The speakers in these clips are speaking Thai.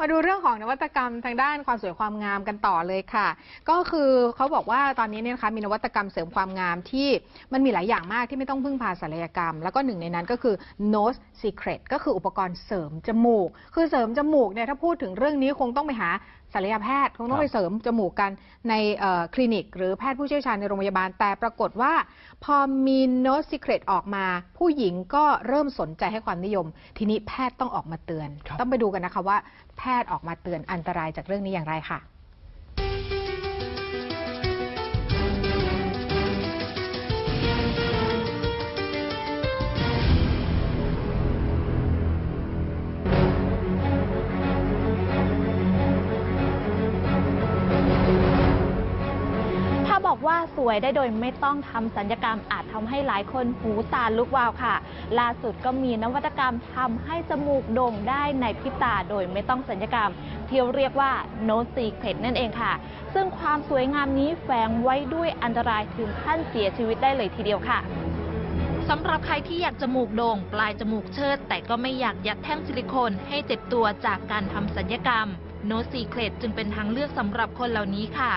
มาดูเรื่องของนวัตกรรมทางด้านความสวยความงามกันต่อเลยค่ะ ก็คือเขาบอกว่าตอนนี้เนี่ยนะคะมีนวัตกรรมเสริมความงามที่มันมีหลายอย่างมากที่ไม่ต้องพึ่งพาศัลยกรรม แล้วก็หนึ่งในนั้นก็คือ nose secret ก็คืออุปกรณ์เสริมจมูก คือเสริมจมูกเนี่ยถ้าพูดถึงเรื่องนี้คงต้องไปหา ศัลยแพทย์คงต้องไปเสริมจมูกกันในคลินิก หรือแพทย์ผู้เชี่ยวชาญในโรงพยาบาล แต่ปรากฏว่า พอมีโนสซิเครตออกมา ผู้หญิงก็เริ่มสนใจให้ความนิยม ทีนี้แพทย์ต้องออกมาเตือน ต้องไปดูกันนะคะว่า แพทย์ออกมาเตือนอันตรายจากเรื่องนี้อย่างไรค่ะ บอกว่าสวยได้โดยไม่ต้องทำสัญญกรรมอาจทำให้หลายคนหูตาลุกวาวค่ะ ล่าสุดก็มีนวัตกรรมทำให้จมูกโด่งได้ในพริบตาโดยไม่ต้องสัญญกรรม ที่เรียกว่า no secret นั่นเองค่ะ ซึ่งความสวยงามนี้แฝงไว้ด้วยอันตรายถึงขั้นเสียชีวิตได้เลยทีเดียวค่ะสำหรับใครที่อยากจมูกโด่ง ปลายจมูกเชิด แต่ก็ไม่อยากยัดแท่งซิลิโคนให้เจ็บตัวจากการทำสัญญกรรม No Secret จึงเป็นทางเลือกสำหรับคนเหล่านี้ค่ะ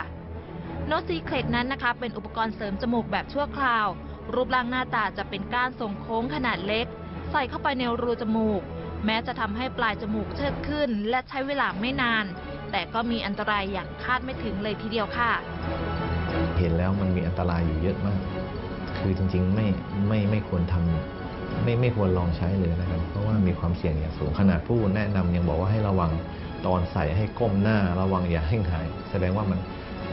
No Secret นั้นนะคะ เป็นอุปกรณ์เสริมจมูกแบบชั่วคราว รูปร่างหน้าตาจะเป็นก้านทรงโค้งขนาดเล็ก ใส่เข้าไปในรูจมูก แม้จะทำให้ปลายจมูกเชิดขึ้น และใช้เวลาไม่นาน แต่ก็มีอันตรายอย่างคาดไม่ถึงเลยทีเดียวค่ะ เห็นแล้วมันมีอันตรายอยู่เยอะมาก คือจริงๆไม่ไม่ไม่ควรทำไม่ไม่ควรลองใช้เลยนะครับ เพราะว่ามีความเสี่ยงอย่างสูงขนาดผู้แนะนำยังบอกว่าให้ระวังตอนใส่ให้ก้มหน้าระวังอย่าให้หาย แสดงว่ามัน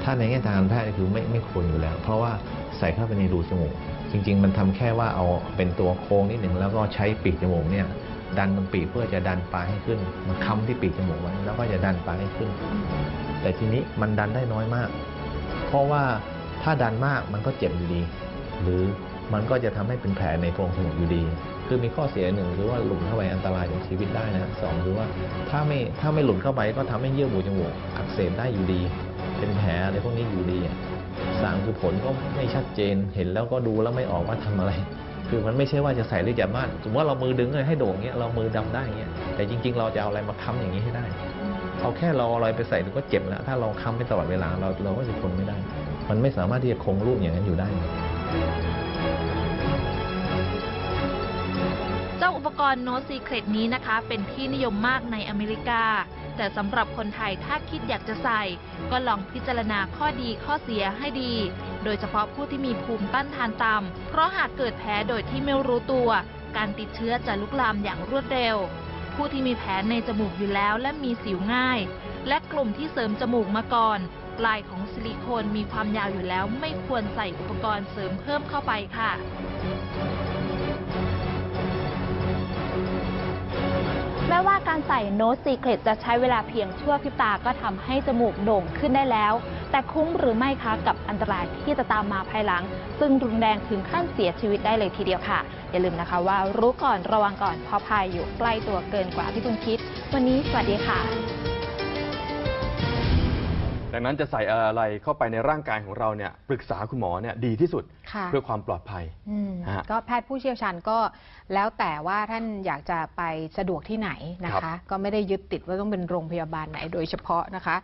ถ้าในแง่ทางการแพทย์คือไม่ไม่ควรอยู่แล้ว เพราะว่าใส่เข้าไปในรูจมูก จริง ๆ มันทำแค่ว่าเอาเป็นตัวโค้งนิดหนึ่งแล้วก็ใช้ปีกจมูกเนี่ยดันตรงปีกเพื่อจะดันปลายให้ขึ้นมาค้ำที่ปีกจมูกไว้แล้วก็จะดันปลายให้ขึ้น แต่ทีนี้มันดันได้น้อยมาก เพราะว่าถ้าดันมากมันก็เจ็บอยู่ดี หรือมันก็จะทำให้เป็นแผลในโพรงจมูกอยู่ดี คือมีข้อเสียหนึ่งคือว่าหลุดเข้าไปอันตรายถึงชีวิตได้นะสองคือว่าถ้าไม่ถ้าไม่หลุดเข้าไปก็ทำให้เยื่อบุจมูกอักเสบได้อยู่ดี เป็นแผลอะไรพวกนี้อยู่ดีอะสามคือผลก็ไม่ชัดเจนเห็นแล้วก็ดูแล้วไม่ออกว่าทำอะไร คือมันไม่ใช่ว่าจะใส่หรือจะมาดสมมติว่าเรามือดึงเลยให้โด่งเงี้ยเรามือดำได้เงี้ยแต่จริง ๆ เราจะเอาอะไรมาค้ำอย่างนี้ให้ได้เอาแค่เราออะไรไปใส่ก็เจ็บแล้วถ้าเราค้ำไปตลอดเวลาเราเราก็จะทนไม่ได้ มันไม่สามารถที่จะคงรูปอย่างนั้นอยู่ได้เจ้าอุปกรณ์ No Secret นี้นะคะ เป็นที่นิยมมากในอเมริกา แต่สำหรับคนไทยถ้าคิดอยากจะใส่ ก็ลองพิจารณาข้อดีข้อเสียให้ดี โดยเฉพาะผู้ที่มีภูมิต้านทานต่ำ เพราะหากเกิดแผลโดยที่ไม่รู้ตัว การติดเชื้อจะลุกลามอย่างรวดเร็ว ผู้ที่มีแผลในจมูกอยู่แล้วและมีสิวง่าย และกลุ่มที่เสริมจมูกมาก่อน ปลายของซิลิโคนมีความยาวอยู่แล้ว ไม่ควรใส่อุปกรณ์เสริมเพิ่มเข้าไปค่ะ ม้ว่าการใส่โน้ตซีเคร็ตจะใช้เวลาเพียงชั่วพริบตาก็ทำให้จมูกโด่งขึ้นได้แล้ว แต่คุ้มหรือไม่คะกับอันตรายที่จะตามมาภายหลัง ซึ่งรุนแรงถึงขั้นเสียชีวิตได้เลยทีเดียวค่ะ อย่าลืมนะคะว่ารู้ก่อนระวังก่อนเพราะภัยอยู่ใกล้ตัวเกินกว่าที่คุณคิด วันนี้สวัสดีค่ะ ดังนั้นจะใส่อะไรเข้าไปในร่างกายของเราเนี่ยปรึกษาคุณหมอเนี่ยดีที่สุดค่ะเพื่อความปลอดภัย อืมฮะก็แพทย์ผู้เชี่ยวชาญก็แล้วแต่ว่าท่านอยากจะไปสะดวกที่ไหนนะครัคะ บ ก็ไม่ได้ยึดติดว่าต้องเป็นโรงพยาบาลไหนโดยเฉพาะนะคะ